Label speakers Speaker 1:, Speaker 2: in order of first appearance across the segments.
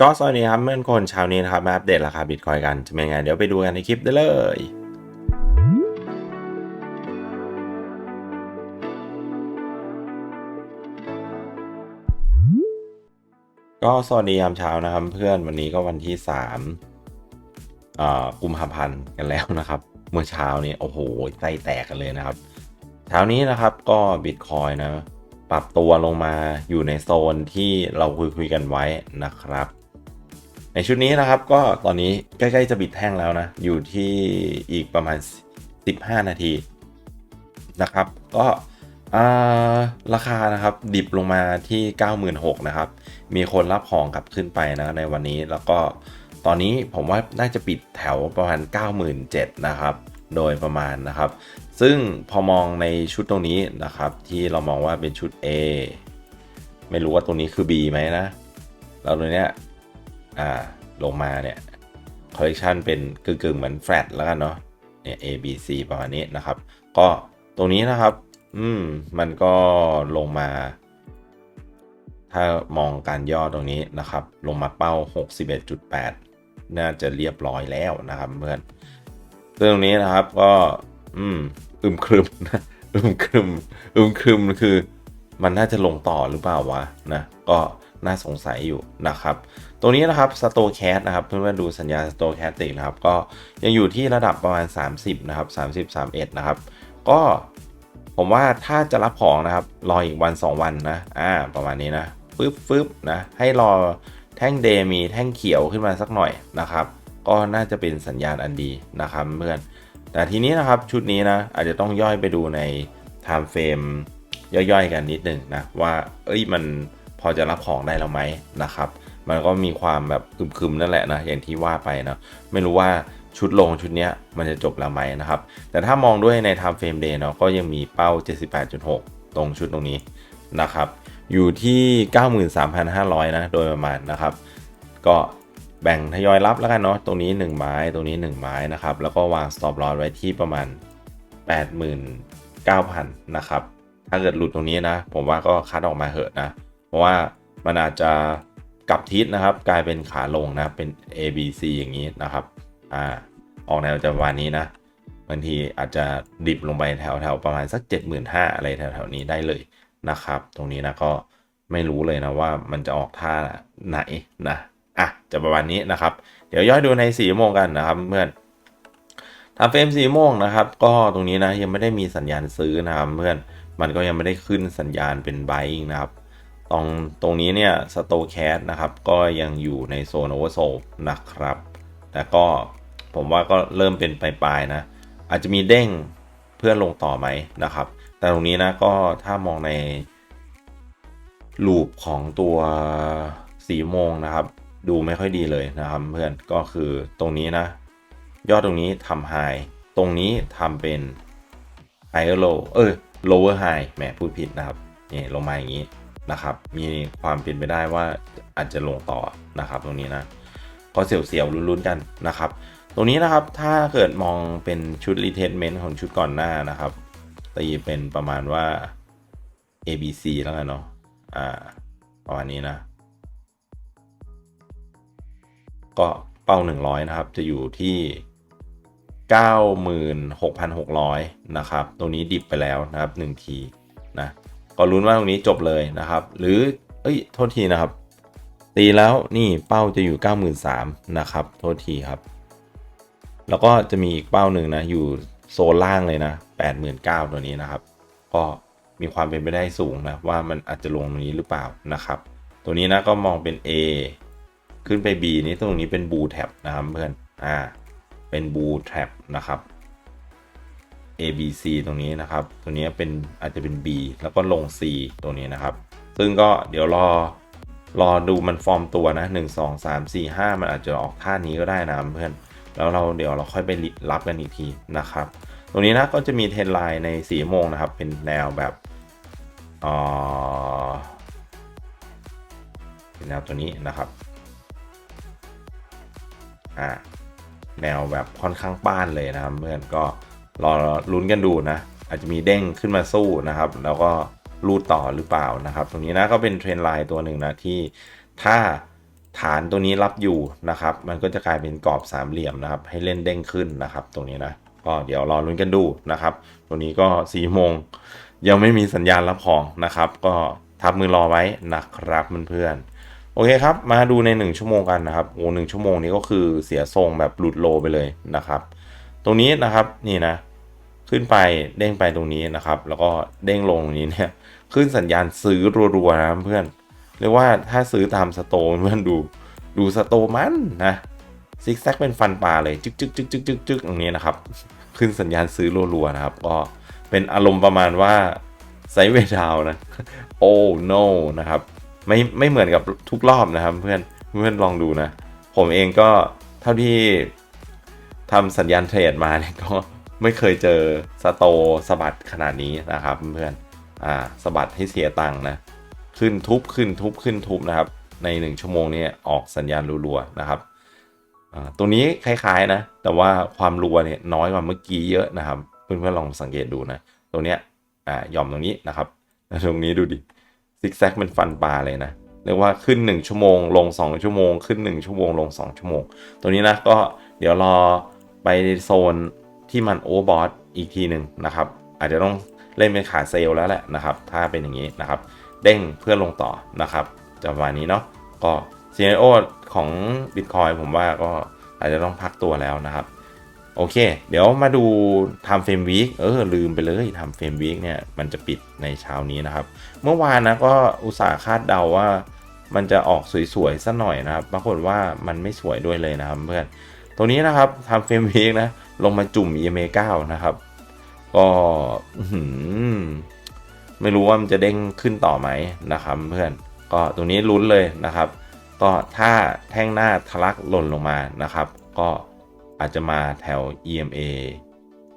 Speaker 1: ก็สวัสดีครับเพื่อนคนเช้านี้นะครับมาอัปเดตราคาบิตคอยกันจะเป็นไงเดี๋ยวไปดูกันในคลิปได้เลยก็สวัสดียามเช้านะครับเพื่อนวันนี้ก็วันที่สามอ่ากุมภาพันธ์กันแล้วนะครับ เมื่อเช้านี้โอ้โหใจแตกกันเลยนะครับ เช้านี้นะครับก็บิตคอยนะปรับตัวลงมาอยู่ในโซนที่เราคุยคุยๆกันไว้นะครับ ในชุดนี้นะครับก็ตอนนี้ใกล้ๆจะบิดแท่งแล้วนะ อยู่ที่อีกประมาณ 15 นาทีนะครับ ก็ราคานะครับดิบลงมาที่ 96,000นะครับ มีคนรับของกลับขึ้นไปนะในวันนี้แล้วก็ตอนนี้ผมว่าน่าจะปิดแถวประมาณ 97,000นะครับ โดยประมาณนะครับ ซึ่งพอมองในชุดตรงนี้นะครับ ที่เรามองว่าเป็นชุด A ไม่รู้ว่าตรงนี้คือ B ไหมนะ แล้วตรงเนี้ย อ่าลงมาเนี่ยคอลเลกชันเป็นกึ่งๆเหมือนแฟลตแล้วกันเนาะเนี่ย A B C ประมาณนี้นะครับ ก็ตรงนี้นะครับ อืม มันก็ลงมา ถ้ามองการย่อตรงนี้นะครับ ลงมาเป้า 61.8 น่าจะเรียบร้อยแล้วนะครับเพื่อนซึ่งตรงนี้นะครับก็ อืม อึมครึมนะอึมครึมอึมครึมคือ มันน่าจะลงต่อหรือเปล่าวะนะ ก็น่าสงสัยอยู่นะครับ ตัวนี้นะครับสโตแคสนะครับ เพื่อนๆดูสัญญาณสโตแคสติกนะครับ ก็ยังอยู่ที่ระดับประมาณ 30 นะครับ 30 31 นะครับ ก็ผมว่าถ้าจะรับของนะครับ รออีกวัน 2 วันนะ อ่า ประมาณนี้นะฟึบฟึบนะ ให้รอแท่งเดย์มีแท่งเขียวขึ้นมาสักหน่อยนะครับ ก็น่าจะเป็นสัญญาณอันดีนะครับเพื่อน แต่ทีนี้นะครับชุดนี้นะ อาจจะต้องย่อยไปดูใน time frame ย่อยๆ กันนิดหนึ่งนะ ว่า เอ้ยมันพอจะรับของได้แล้วไหมนะครับ มันก็มีความแบบคึมๆนั่นแหละนะอย่างที่ว่าไปนะไม่รู้ว่าชุดลงชุดเนี้ยมันจะจบแล้วไหมนะครับ แต่ถ้ามองด้วยใน time frame day เนาะก็ยังมีเป้า 78.6 ตรงชุดตรงนี้นะครับ อยู่ที่ 93,500 นะ โดยประมาณนะครับ ก็แบ่งทยอยรับแล้วกันเนาะตรงนี้ 1 ไม้ตรงนี้ 1 ไม้นะครับ แล้วก็วาง stop loss ไว้ที่ประมาณ 89,000 นะครับ ถ้าเกิดหลุดตรงนี้นะ ผมว่าก็คัดออกมาเหอะนะ เพราะว่ามันอาจจะ กับทิศนะครับ กลายเป็นขาลงนะเป็น A B C อย่างนี้นะครับอ่าออกแนวจะประมาณนี้นะบางทีอาจจะดิบลงไปแถวๆประมาณสัก 75,000อะไรแถวๆนี้ได้เลยนะครับ ตรงนี้นะก็ไม่รู้เลยนะว่ามันจะออกท่าไหนนะอะจะประมาณนี้นะครับ เดี๋ยวย่อยดูในสีโมงกันนะครับเพื่อนทำเฟรมสีโมงนะครับ ก็ตรงนี้นะยังไม่ได้มีสัญญาณซื้อนะครับเพื่อนมันก็ยังไม่ได้ขึ้นสัญญาณเป็น buying นะครับ ตรงตรงนี้เนี่ยสโตแคสนะครับ ก็ยังอยู่ในโซนโอเวอร์โซนะครับ แต่ก็ผมว่าก็เริ่มเป็นปลายๆนะ อาจจะมีเด้งเพื่อลงต่อไหมนะครับ แต่ตรงนี้นะก็ถ้ามองในลูปของตัวสีโมงนะครับ ดูไม่ค่อยดีเลยนะครับเพื่อนก็คือตรงนี้นะ ยอดตรงนี้ทำไฮตรงนี้ทำเป็น higher low เออ lower high แหมพูดผิดนะครับนี่ลงมาอย่างนี้ นะครับ มีความเป็นไปได้ว่าอาจจะลงต่อนะครับ ตรงนี้นะก็เสียวๆลุ้นๆกันนะครับ ตรงนี้นะครับถ้าเกิดมองเป็นชุด retracement ของชุดก่อนหน้านะครับตีเป็นประมาณว่า A B C แล้วกันเนาะอ่าประมาณนี้นะ ก็เป้า 100 นะครับ จะอยู่ที่ 96,600 นะครับ ตรงนี้ดิบไปแล้วนะครับ1ทีนะ ก็ลุ้นว่าตรงนี้จบเลยนะครับ หรือเอ้ยโทษทีนะครับ ตีแล้วนี่เป้าจะอยู่ 93,000นะครับ โทษทีครับ แล้วก็จะมีอีกเป้าหนึ่งนะ อยู่โซนล่างเลยนะ 89,000ตัวนี้นะครับ ก็มีความเป็นไปได้สูงนะว่ามันอาจจะลงตรงนี้หรือเปล่านะครับ ตัวนี้นะก็มองเป็น A ขึ้นไป B นี้ตรงนี้เป็น Blue Tab นะครับเพื่อนอ่าเป็น Blue Tab นะครับ A B C ตรงนี้นะครับ ตัวนี้เป็นอาจจะเป็น B แล้วก็ลง C ตัวนี้นะครับ ซึ่งก็เดี๋ยวรอรอดูมันฟอร์มตัวนะ 1 2 3 4 5 มันอาจจะออกท่านี้ก็ได้นะเพื่อน แล้วเราเดี๋ยวเราค่อยไปรับกันอีกทีนะครับ ตรงนี้นะก็จะมีเทรนไลน์ในสีโมงนะครับ เป็นแนวแบบเออเป็นแนวตัวนี้นะครับอ่าแนวแบบค่อนข้างป้านเลยนะครับเพื่อนก็ รอลุ้นกันดูนะ อาจจะมีเด้งขึ้นมาสู้นะครับ แล้วก็รูดต่อหรือเปล่านะครับ ตรงนี้นะก็เป็นเทรนไลน์ตัวหนึ่งนะที่ถ้าฐานตัวนี้รับอยู่นะครับ มันก็จะกลายเป็นกรอบสามเหลี่ยมนะครับ ให้เล่นเด้งขึ้นนะครับ ตรงนี้นะก็เดี๋ยวรอลุ้นกันดูนะครับ ตัวนี้ก็สี่โมงยังไม่มีสัญญาณรับของนะครับ ก็ทับมือรอไว้นะครับเพื่อนๆโอเคครับ มาดูใน 1 ชั่วโมงกันนะครับโอ้หชั่วโมงนี้ก็คือเสียทรงแบบหลุดโลไปเลยนะครับ ตรงนี้นะครับนี่นะ ขึ้นไปเด้งไปตรงนี้นะครับ แล้วก็เด้งลงตรงนี้เนี่ยขึ้นสัญญาณซื้อรัวๆนะเพื่อนเรียกว่าถ้าซื้อตามสโตเพื่อนดูดูสโตมันนะซิกแซกเป็นฟันปลาเลยจึ๊กจึ๊กจึ๊กจึ๊กจึ๊กจึ๊กตรงนี้นะครับ ขึ้นสัญญาณซื้อรัวๆนะครับ ก็เป็นอารมณ์ประมาณว่าไซเวดาวนะโอ้ no นะครับไม่ไม่เหมือนกับทุกรอบนะครับ เพื่อนเพื่อนลองดูนะ ผมเองก็เท่าที่ทำสัญญาณเทรดมาเนี่ยก็ ไม่เคยเจอสโตสะบัดขนาดนี้นะครับเพื่อนอ่าสะบัดให้เสียตังค์นะขึ้นทุบขึ้นทุบขึ้นทุบนะครับ ใน 1 ชั่วโมงนี้ออกสัญญาณรัวๆนะครับตัวนี้คล้ายๆนะ แต่ว่าความรัวเนี่ยน้อยกว่าเมื่อกี้เยอะนะครับ เพื่อนๆลองสังเกตดูนะตัวเนี้ยอ่าหย่อมตรงนี้นะครับตรงนี้ดูดิซิกแซกเป็นฟันปลาเลยนะเรียกว่าขึ้น 1 ชั่วโมง ลง 2 ชั่วโมง ขึ้น 1 ชั่วโมง ลง 2 ชั่วโมง ตัวนี้นะก็เดี๋ยวรอไปโซน ที่มันโอเวอร์บอทอีกทีหนึ่งนะครับ อาจจะต้องเล่นเป็นขาเซลล์แล้วแหละนะครับ ถ้าเป็นอย่างนี้นะครับ เด้งเพื่อลงต่อนะครับจะประมาณนี้เนาะก็ซีเนโอของ Bitcoin ผมว่าก็อาจจะต้องพักตัวแล้วนะครับ โอเค เดี๋ยวมาดู Time Frame Week เออ ลืมไปเลย Time Frame Week เนี่ยมันจะปิดในเช้านี้นะครับ เมื่อวานนะก็อุตส่าห์คาดเดาว่ามันจะออกสวยๆสัหน่อยนะครับปรากฏว่ามันไม่สวยด้วยเลยนะครับเพื่อน ตัวนี้นะครับ Time Frame Week นะ ลงมาจุ่ม EMA 9 นะครับ ก็ไม่รู้ว่ามันจะเด้งขึ้นต่อไหมนะครับเพื่อน ก็ตรงนี้ลุ้นเลยนะครับ ก็ถ้าแท่งหน้าทะลักหล่นลงมานะครับ ก็อาจจะมาแถว EMA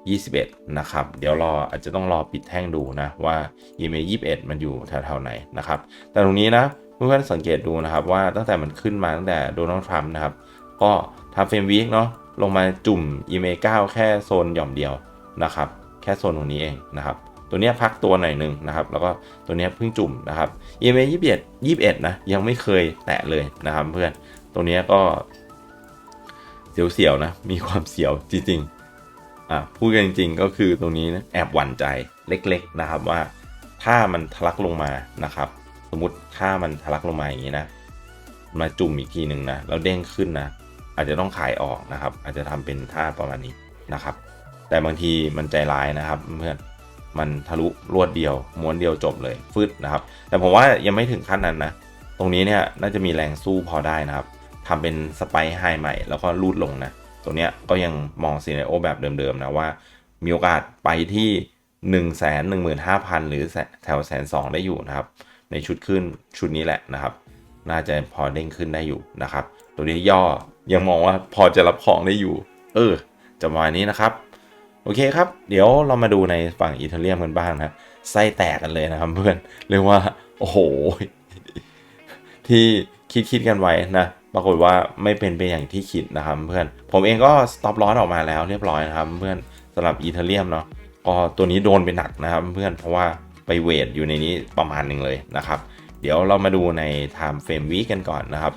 Speaker 1: 21 นะครับ เดี๋ยวรออาจจะต้องรอปิดแท่งดูนะว่า EMA 21 มันอยู่แถวๆไหนนะครับ แต่ตรงนี้นะเพื่อนๆสังเกตดูนะครับว่าตั้งแต่มันขึ้นมาตั้งแต่โดนัลด์ทรัมป์นะครับ ก็ ทำเฟรมวีคเนาะลงมาจุ่ม EMA 9 แค่โซนหย่อมเดียวนะครับ แค่โซนตรงนี้เองนะครับ ตัวนี้พักตัวหน่อยหนึ่งนะครับ แล้วก็ตัวนี้เพิ่งจุ่มนะครับ EMA 21 21 นะ ยังไม่เคยแตะเลยนะครับเพื่อน ตัวนี้ก็ เสียวๆนะ มีความเสียวจริงๆ อะ พูดกันจริงๆ ก็คือตรงนี้นะแอบหวั่นใจเล็กๆนะครับว่าถ้ามันทะลักลงมานะครับ สมมติถ้ามันทะลักลงมาอย่างนี้นะ มาจุ่มอีกทีหนึ่งนะ แล้วเด้งขึ้นนะ อาจจะต้องขายออกนะครับ อาจจะทำเป็นท่าประมาณนี้นะครับ แต่บางทีมันใจร้ายนะครับเพื่อนมันทะลุรวดเดียว ม้วนเดียวจบเลยฟึดนะครับ แต่ผมว่ายังไม่ถึงขั้นนั้นนะ ตรงนี้เนี่ยน่าจะมีแรงสู้พอได้นะครับทำเป็นสไปไฮใหม่แล้วก็รูดลงนะตัวเนี้ยก็ยังมองซีเนโอแบบเดิมๆนะว่า มีโอกาสไปที่ 1 1 5 0 0 0 หรือแถวแสนสองได้อยู่นะครับ ในชุดขึ้นชุดนี้แหละนะครับ น่าจะพอเด้งขึ้นได้อยู่นะครับ ตัวนี้ย่อ ยังมองว่าพอจะรับของได้อยู่ เออจะประมาณนี้นะครับ โอเคครับ เดี๋ยวเรามาดูในฝั่งอิตาเลียนกันบ้างนะไส้แตกกันเลยนะครับเพื่อนเรียกว่า โอ้โห ที่คิดคิดกันไว้นะปรากฏว่าไม่เป็นไปอย่างที่คิดนะครับเพื่อน ผมเองก็ stop loss ออกมาแล้วเรียบร้อยนะครับเพื่อนสำหรับอีเทเรียมเนาะก็ตัวนี้โดนไปหนักนะครับเพื่อนเพราะว่าไปเวทอยู่ในนี้ประมาณหนึ่งเลยนะครับ เดี๋ยวเรามาดูใน time frame week กันก่อนนะครับ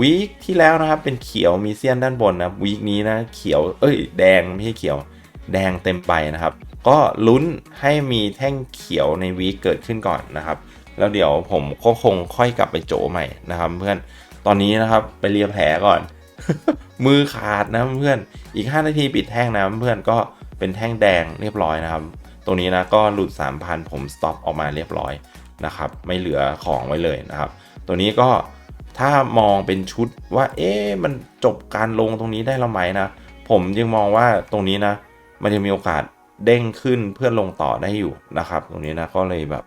Speaker 1: วีคที่แล้วนะครับเป็นเขียวมีเซียนด้านบนนะวีคนี้นะเขียวเอ้ยแดงไม่ใช่เขียว แดงเต็มไปนะครับ ก็ลุ้นให้มีแท่งเขียวในวีคเกิดขึ้นก่อนนะครับ แล้วเดี๋ยวผมก็คงค่อยกลับไปโจใหม่นะครับ เพื่อนตอนนี้นะครับไปเลียแผลก่อน มือขาดนะเพื่อนอีก 5 นาทีปิดแท่งนะเพื่อนก็เป็นแท่งแดงเรียบร้อยนะครับ ตรงนี้นะก็หลุด 3,000 ผมสต็อปออกมาเรียบร้อยนะครับ ไม่เหลือของไว้เลยนะครับ ตัวนี้ก็ ถ้ามองเป็นชุดว่า เอ๊ะมันจบการลงตรงนี้ได้แล้วไหมนะ ผมยังมองว่าตรงนี้นะ มันจะมีโอกาสเด้งขึ้นเพื่อลงต่อได้อยู่นะครับ ตรงนี้นะก็เลยแบบ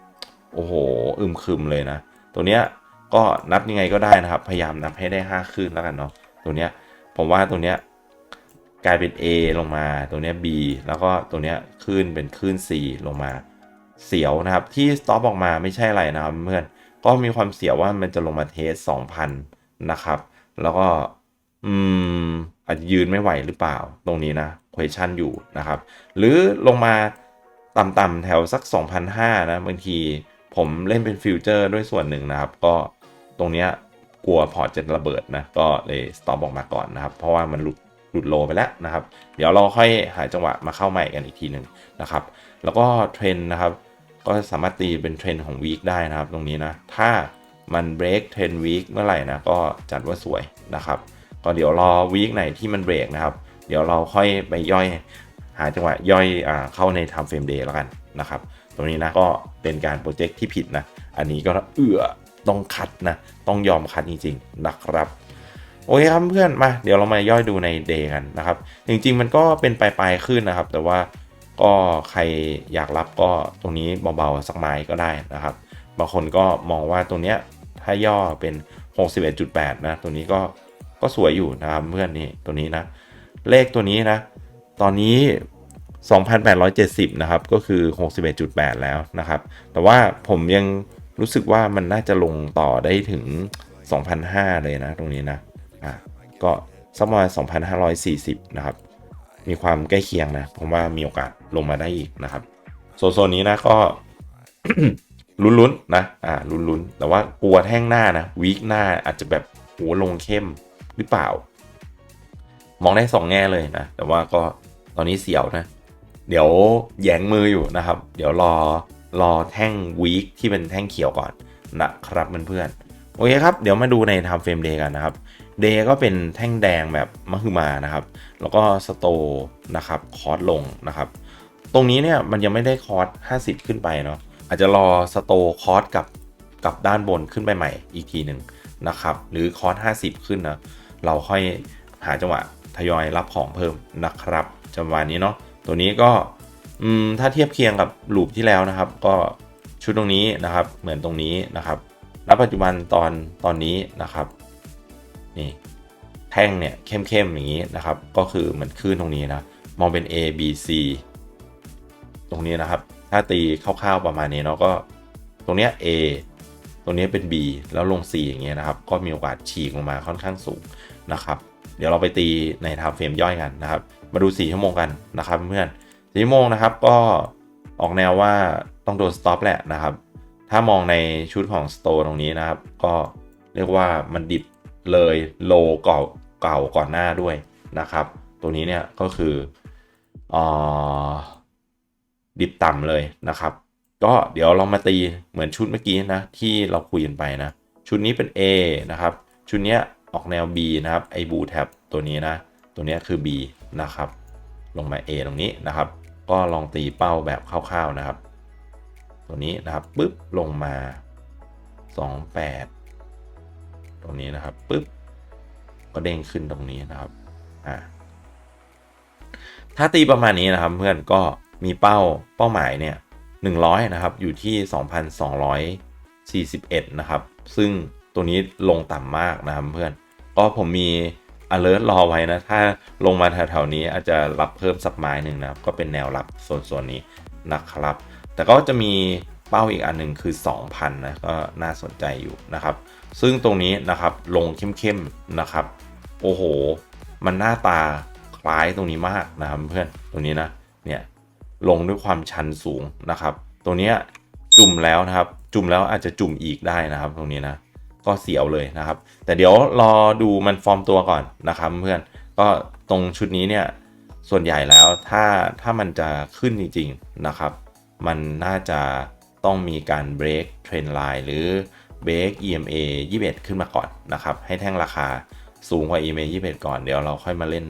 Speaker 1: โอ้โหอึมครึมเลยนะ ตัวเนี้ยก็นับยังไงก็ได้นะครับ พยายามนับให้ได้ 5 ขึ้นแล้วกันเนาะตัวเนี้ยผมว่าตัวเนี้ยกลายเป็น A ลงมาตัวเนี้ย B แล้วก็ตัวเนี้ยขึ้นเป็นขึ้น C ลงมาเสียวนะครับที่สต็อปออกมาไม่ใช่อะไรนะครับเพื่อน ก็มีความเสียวว่ามันจะลงมาเทส2,000นนะครับ แล้วก็อืมอาจจะยืนไม่ไหวหรือเปล่าตรงนี้นะ question อยู่นะครับ หรือลงมาต่ำๆแถวสัก2,500นะบางทีผมเล่นเป็นฟิวเจอร์ด้วยส่วนหนึ่งนะครับ ก็ตรงเนี้ยกลัวพอร์ตจะระเบิดนะ ก็เลยสต็อปออกมาก่อนนะครับ เพราะว่ามันหลุดหลุดโลไปแล้วนะครับ เดี๋ยวเราค่อยหาจังหวะมาเข้าใหม่กันอีกทีหนึ่งนะครับ แล้วก็เทรนนะครับ ก็สามารถตีเป็นเทรนด์ของวีคได้นะครับ ตรงนี้นะ ถ้ามันเบรกเทรนด์วีคเมื่อไหร่นะ ก็จัดว่าสวยนะครับ ก็เดี๋ยวรอวีคไหนที่มันเบรกนะครับ เดี๋ยวเราค่อยไปย่อย หาจังหวะย่อยอเข้าใน time frame day แล้วกันนะครับ ตรงนี้นะก็เป็นการโปรเจกต์ที่ผิดนะ อันนี้ก็เอื้อต้องคัดนะ ต้องยอมคัดจริงๆนะครับโอเคครับเพื่อนมาเดี๋ยวเรามาย่อยดูในเดย์กันนะครับ จริงๆมันก็เป็นปลายๆขึ้นนะครับ แต่ว่า ก็ใครอยากรับก็ตรงนี้เบาๆสักไม้ก็ได้นะครับ บางคนก็มองว่าตรงเนี้ยถ้าย่อเป็น 61.8 นะ ตัวนี้ก็ก็สวยอยู่นะครับเพื่อนนี่ตัวนี้นะ เลขตัวนี้นะ ตอนนี้ 2,870 นะครับ ก็คือ 61.8 แล้วนะครับ แต่ว่าผมยังรู้สึกว่ามันน่าจะลงต่อได้ถึง 2,500 เลยนะ ตรงนี้นะอะก็สักประมาณ2,540 นะครับ มีความใกล้เคียงนะผมว่ามีโอกาสลงมาได้อีกนะครับโซนนี้นะก็ลุ้นๆนะอ่าลุ้นๆแต่ว่ากลัวแท่งหน้านะวีคหน้าอาจจะแบบโหลงเข้มหรือเปล่า มองได้สองแง่เลยนะ แต่ว่าก็ตอนนี้เสียวนะ เดี๋ยวแยงมืออยู่นะครับ เดี๋ยวรอรอแท่งวีคที่เป็นแท่งเขียวก่อนนะครับเพื่อนๆโอเคครับ เดี๋ยวมาดูใน time frame day กันนะครับ day ก็เป็นแท่งแดงแบบมหึมานะครับ แล้วก็สโตนะครับคอร์สลงนะครับ ตรงนี้เนี่ยมันยังไม่ได้คอร์ส50 ขึ้นไปเนาะอาจจะรอสโตคอร์สกับกับด้านบนขึ้นไปใหม่อีกทีหนึ่งนะครับ หรือคอร์ส50 ขึ้นนะเราค่อยหาจังหวะทยอยรับของเพิ่มนะครับจังหวะนี้เนาะตัวนี้ก็ถ้าเทียบเคียงกับลูปที่แล้วนะครับ ก็ชุดตรงนี้นะครับ เหมือนตรงนี้นะครับณปัจจุบันตอนตอนนี้นะครับ นี่แท่งเนี่ยเข้มๆอย่างนี้นะครับ ก็คือเหมือนคลื่นตรงนี้นะมองเป็น A B C ตรงนี้นะครับ ถ้าตีคร่าวๆประมาณนี้เนาะก็ตรงเนี้ย A ตรงนี้เป็น B แล้วลง C อย่างเงี้ยนะครับ ก็มีโอกาสฉีกลงมาค่อนข้างสูงนะครับ เดี๋ยวเราไปตีในไทม์เฟรมย่อยกันนะครับ มาดู 4 ชั่วโมงกันนะครับเพื่อน4ชั่วโมงนะครับก็ออกแนวว่าต้องโดนสต็อปแหละนะครับ ถ้ามองในชุดของสโตร์ตรงนี้นะครับ ก็เรียกว่ามันดิบ เลยโลเก่าเก่าก่อนหน้าด้วยนะครับ ตัวนี้เนี่ยก็คืออดิบต่ำเลยนะครับ ก็เดี๋ยวเรามาตีเหมือนชุดเมื่อกี้นะที่เราคุยกันไปนะ ชุดนี้เป็น A นะครับ ชุดนี้ออกแนว B นะครับไอบูแท็บตัวนี้นะ ตัวนี้คือ B นะครับ ลงมา A ตรงนี้นะครับ ก็ลองตีเป้าแบบคร่าวๆนะครับ ตัวนี้นะครับปุ๊บลงมา 28 ตรงนี้นะครับปุ๊บก็เด้งขึ้นตรงนี้นะครับอ่าถ้าตีประมาณนี้นะครับเพื่อนก็มีเป้าเป้าหมายเนี่ย100นะครับอยู่ที่ 2,241 นะครับ ซึ่งตัวนี้ลงต่ำมากนะครับเพื่อน ก็ผมมี alert รอไว้นะ ถ้าลงมาแถวๆนี้อาจจะรับเพิ่มสักไม้หนึ่งนะครับ ก็เป็นแนวรับส่วนส่วนนี้นะครับ แต่ก็จะมี เป้าอีกอันหนึ่งคือ 2,000นะก็น่าสนใจอยู่นะครับ ซึ่งตรงนี้นะครับลงเข้มๆนะครับ โอ้โห มันหน้าตาคล้ายตรงนี้มากนะครับเพื่อนตรงนี้นะเนี่ยลงด้วยความชันสูงนะครับตัวเนี้จุ่มแล้วนะครับ จุ่มแล้วอาจจะจุ่มอีกได้นะครับ ตรงนี้นะก็เสียวเลยนะครับ แต่เดี๋ยวรอดูมันฟอร์มตัวก่อนนะครับเพื่อนก็ตรงชุดนี้เนี่ยส่วนใหญ่แล้วถ้าถ้ามันจะขึ้นจริงๆนะครับ มันน่าจะ ต้องมีการเบรกเทรนไลน์หรือเบรก EMA 21 ขึ้นมาก่อนนะครับ ให้แท่งราคาสูงกว่า EMA 21 ก่อน เดี๋ยวเราค่อยมาเล่น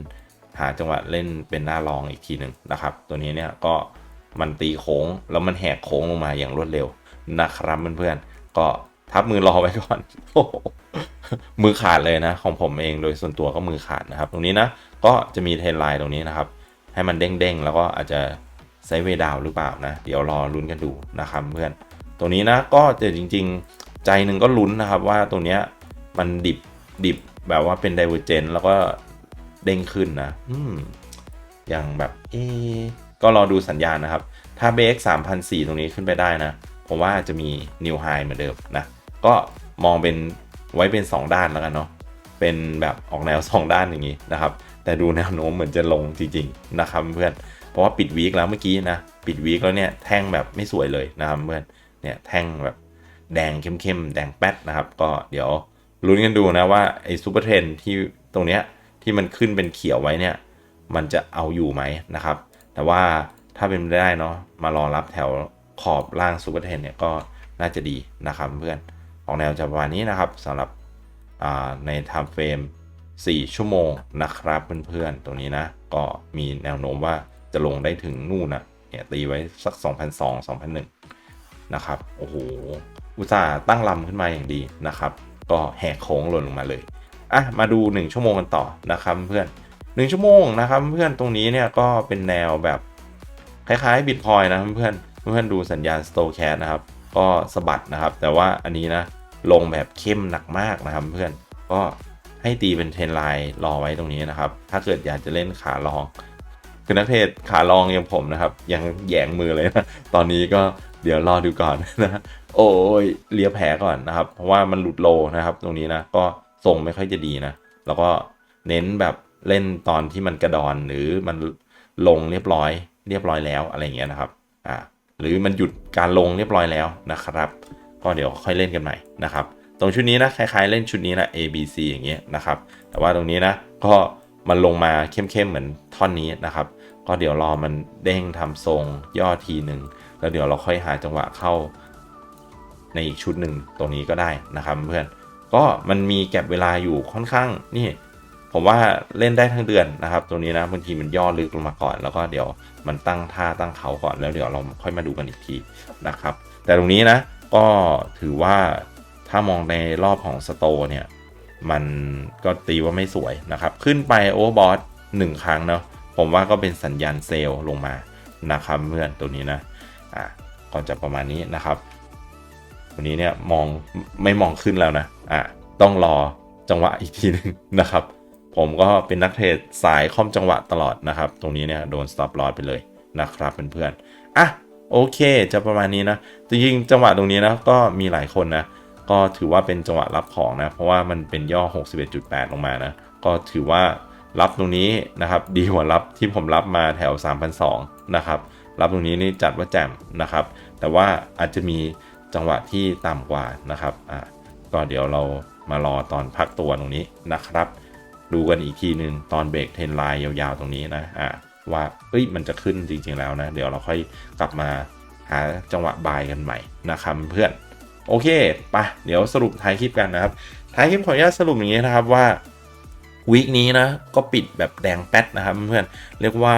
Speaker 1: หาจังหวะเล่นเป็นหน้ารองอีกทีหนึ่งนะครับ ตัวนี้เนี่ยก็มันตีโค้งแล้วมันแหกโค้งลงมาอย่างรวดเร็วนะครับเพื่อนๆ ก็ทับมือรอไว้ก่อน มือขาดเลยนะ ของผมเองโดยส่วนตัวก็มือขาดนะครับ ตรงนี้นะ ก็จะมีเทรนไลน์ตรงนี้นะครับ ให้มันเด้งๆ แล้วก็อาจจะ ไซด์เวดาวหรือเปล่านะ เดี๋ยวรอลุ้นกันดูนะครับเพื่อน ตัวนี้นะก็จะจริง ๆ ใจหนึ่งก็ลุ้นนะครับว่าตัวเนี้ยมันดิบดิบแบบว่าเป็นไดเวอร์เจนแล้วก็เด้งขึ้นนะ อืมอย่างแบบเอก็รอดูสัญญาณนะครับ ถ้าเบรก3,004ตรงนี้ขึ้นไปได้นะ ผมว่าจะมีนิวไฮเหมือนเดิมนะ ก็มองเป็นไว้เป็น 2 ด้านแล้วกันเนาะ เป็นแบบออกแนว 2 ด้านอย่างนี้นะครับ แต่ดูแนวโน้มเหมือนจะลงจริงๆนะครับเพื่อน ราะว่าปิดวีคแล้วเมื่อกี้นะ ปิดวีคแล้วเนี่ยแท่งแบบไม่สวยเลยนะครับเพื่อนเนี่ยแท่งแบบแดงเข้มๆ แดงแป๊ดนะครับ ก็เดี๋ยวลุ้นกันดูนะว่าไอ้ซูเปอร์เทรนที่ตรงเนี้ยที่มันขึ้นเป็นเขียวไว้เนี่ย มันจะเอาอยู่ไหมนะครับ แต่ว่าถ้าเป็นไปได้เนาะมารอรับแถวขอบล่างซูเปอร์เทนเนี่ยก็น่าจะดีนะครับเพื่อนออกแนวจะประมาณนี้นะครับสำหรับใน time frame 4ชั่วโมงนะครับเพื่อนๆ ตรงนี้นะ ก็มีแนวโน้มว่า จะลงได้ถึงนู่นนะเนี่ยตีไว้สัก 2002 2001 นะครับ โอ้โห อุตส่าห์ตั้งลำขึ้นมาอย่างดีนะครับ ก็แหกโค้งหล่นลงมาเลย อะ มาดู 1 ชั่วโมงกันต่อนะครับเพื่อน 1 ชั่วโมงนะครับเพื่อนตรงนี้เนี่ยก็เป็นแนวแบบคล้ายๆบิตคอยนะเพื่อนเพื่อนดูสัญญาณ s t o c a s นะครับ ก็สะบัดนะครับ แต่ว่าอันนี้นะลงแบบเข้มหนักมากนะครับเพื่อนก็ให้ตีเป็นเทรนไลน์รอไว้ตรงนี้นะครับ ถ้าเกิดอยากจะเล่นขาลอง คือนักเทรดขาลองอย่างผมนะครับ ยังแยงมือเลยนะ ตอนนี้ก็เดี๋ยวรอดูก่อนนะโอ้ยเลียแผลก่อนนะครับ เพราะว่ามันหลุดโลนะครับ ตรงนี้นะก็ทรงไม่ค่อยจะดีนะ แล้วก็เน้นแบบเล่นตอนที่มันกระดอนหรือมันลงเรียบร้อย เรียบร้อยแล้วอะไรอย่างเงี้ยนะครับอ่าหรือมันหยุดการลงเรียบร้อยแล้วนะครับ ก็เดี๋ยวค่อยเล่นกันใหม่นะครับ ตรงชุดนี้นะคล้ายๆ เล่นชุดนี้นะ A B C อย่างเงี้ยนะครับ แต่ว่าตรงนี้นะก็ มันลงมาเข้มๆเหมือนท่อนนี้นะครับ ก็เดี๋ยวรอมันเด้งทำทรงย่อทีหนึ่งแล้วเดี๋ยวเราค่อยหาจังหวะเข้า ในอีกชุดหนึ่งตรงนี้ก็ได้นะครับเพื่อนก็มันมีแก็บเวลาอยู่ค่อนข้างนี่ผมว่าเล่นได้ทั้งเดือนนะครับตรงนี้นะบางทีมันย่อลึกลงมาก่อน แล้วก็เดี๋ยวมันตั้งท่าตั้งเขาก่อนแล้วเดี๋ยวเราค่อยมาดูกันอีกทีนะครับ แต่ตรงนี้นะก็ถือว่าถ้ามองในรอบของสโตเนี่ย มันก็ตีว่าไม่สวยนะครับ ขึ้นไปโอเวอร์บอทหนึ่งครั้งเนาะผมว่าก็เป็นสัญญาณเซลล์ลงมานะครับเพื่อนตัวนี้นะอะก็จะประมาณนี้นะครับตัวนี้เนี่ยมองไม่มองขึ้นแล้วนะอะต้องรอจังหวะอีกทีหนึงนะครับ ผมก็เป็นนักเทรดสายคอมจังหวะตลอดนะครับ ตรงนี้เนี่ยโดน stop loss ไปเลยนะครับเพื่อนๆอะโอเคจะประมาณนี้นะจริงๆจังหวะตรงนี้นะก็มีหลายคนนะ ก็ถือว่าเป็นจังหวะรับของนะ เพราะว่ามันเป็นย่อ 61.8 ลงมานะ ก็ถือว่ารับตรงนี้นะครับ ดีกว่ารับที่ผมรับมาแถว3,200นะครับรับตรงนี้นี่จัดว่าแจ่มนะครับ แต่ว่าอาจจะมีจังหวะที่ต่ำกว่านะครับอะก็เดี๋ยวเรามารอตอนพักตัวตรงนี้นะครับ ดูกันอีกทีหนึ่งตอนเบรกเทรนไลน์ยาวๆตรงนี้นะอะว่าเอ้ยมันจะขึ้นจริงๆแล้วนะ เดี๋ยวเราค่อยกลับมาหาจังหวะบายกันใหม่นะครับเพื่อน โอเคปะเดี๋ยวสรุปท้ายคลิปกันนะครับ ท้ายคลิปขออนุญาตสรุปอย่างนี้นะครับว่าวีคนี้นะก็ปิดแบบแดงแป๊ดนะครับเพื่อนเรียกว่า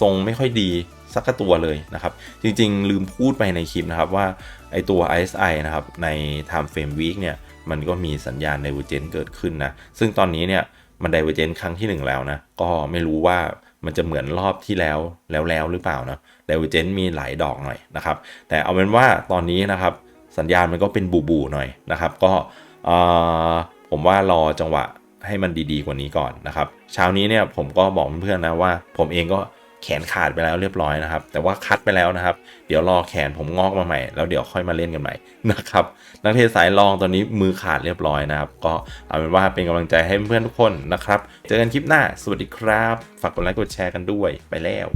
Speaker 1: ทรงไม่ค่อยดีสักตัวเลยนะครับ จริงๆ ลืมพูดไปในคลิปนะครับว่าไอตัว ISI นะครับใน Time Frame Week เนี่ยมันก็มีสัญญาณ Divergence เกิดขึ้นนะ ซึ่งตอนนี้เนี่ยมัน Divergence ครั้งที่ 1 แล้วนะ ก็ไม่รู้ว่า มันจะเหมือนรอบที่แล้วแล้วแล้วหรือเปล่านะเดเวเจนมีหลายดอกหน่อยนะครับแต่เอาเป็นว่าตอนนี้นะครับสัญญาณมันก็เป็นบูบูหน่อยนะครับ ก็ผมว่ารอจังหวะให้มันดีๆกว่านี้ก่อนนะครับเช้านี้เนี่ยผมก็บอกเพื่อนๆนะว่า ผมเองก็ แขนขาดไปแล้วเรียบร้อยนะครับ แต่ว่าคัดไปแล้วนะครับ เดี๋ยวรอแขนผมงอกมาใหม่ แล้วเดี๋ยวค่อยมาเล่นกันใหม่นะครับนักเทสายลองตอนนี้มือขาดเรียบร้อยนะครับ ก็เอาเป็นว่าเป็นกำลังใจให้เพื่อนทุกคนนะครับ เจอกันคลิปหน้า สวัสดีครับ ฝากกดไลค์กดแชร์กันด้วยไปแล้ว